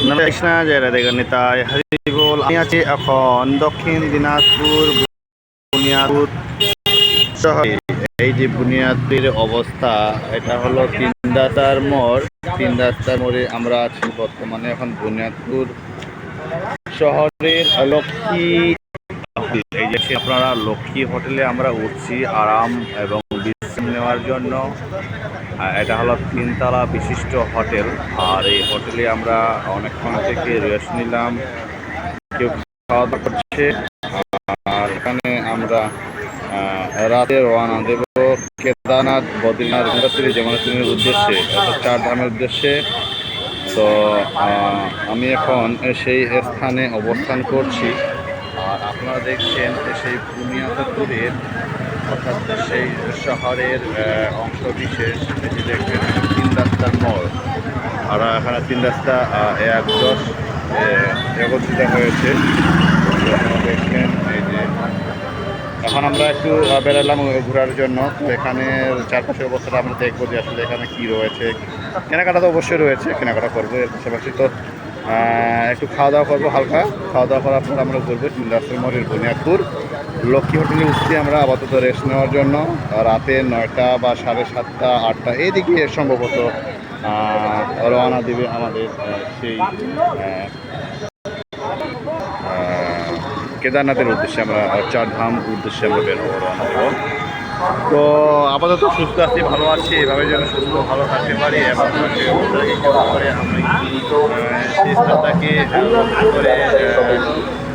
কৃষ্ণা, জয় রাধে গণিতায় হরিবল আমি আছি এখন দক্ষিণ দিনাজপুর, বুনিয়াদপুর শহরে। এই যে বুনিয়াদপুরের অবস্থা, এটা হলো তিন রাস্তার মোড়। তিন রাস্তার মোড়ে আমরা আছি বর্তমানে এখন বুনিয়াদপুর শহরের লক্ষ্মী এই যে আপনারা লক্ষ্মী হোটেলে আমরা উঠছি আরাম এবং নেওয়ার জন্য এটা হলো তিনতলা বিশিষ্ট হোটেল। আর এই হোটেলে আমরা অনেকক্ষণ থেকে রেস্ট নিলাম। কেউ খাওয়া দাওয়া করছে। আর এখানে আমরা রাতে রওনা দেব কেদারনাথ, বদ্রীনাথ গঙ্গোত্রী যমুনোত্রীর উদ্দেশ্যে চার ধামের উদ্দেশ্যে। তো আমি এখন সেই স্থানে অবস্থান করছি। আর আপনারা দেখছেন সেই বুনিয়াদপুরের অর্থাৎ সেই শহরের অংশ বিশেষ এটি দেখবেন তিন রাস্তার মোড়। আর এখানে তিন রাস্তা এক দশ একত্রিত হয়েছে। দেখছেন এই যে এখন আমরা একটু আহ, বেরোলাম ঘোরার জন্য। এখানে চারপাশের অবস্থাটা আমরা দেখব যে আসলে এখানে কী রয়েছে। কেনাকাটা তো অবশ্যই রয়েছে কেনাকাটা করব এর পাশাপাশি তো একটু খাওয়া দাওয়া করব হালকা। খাওয়া দাওয়া করার পর আমরা ঘুরবো তিনদাসের মোড়ের বুনিয়াদপুর। লক্ষ্মী হোটেলে উঠছি আমরা আপাতত রেস্ট নেওয়ার জন্য। রাতে নয়টা বা সাড়ে সাতটা, আটটা এইদিকে সম্ভবত রওনা দেবে আমাদের সেই কেদারনাথের উদ্দেশ্যে আমরা চার ধাম উদ্দেশ্যে আমরা বের হব, রওনা দেবো। তো আপাতত সুস্থ আছি, ভালো আছি, এভাবে যেন সুস্থ ভালো থাকতে পারি এবং করে স্থানটাকে করে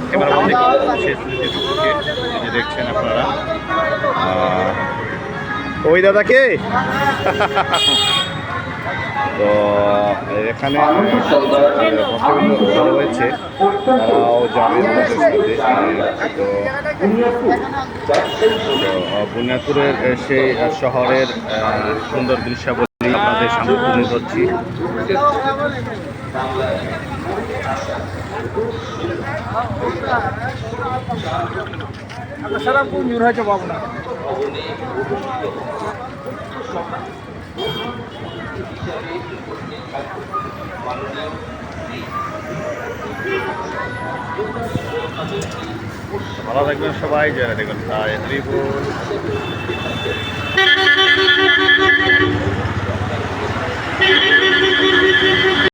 ক্যামেরা দেখছেন আপনারা। ওই দাদাকে তো এখানে রয়েছে তারাও যাবে তো তো বুনিয়াদপুরের সেই শহরের সুন্দর দৃশ্যাবলী আপনাদের সামনে তুলে ধরছি। ভালো থাকবেন সবাই যারা দেখবেন তাই হরিবল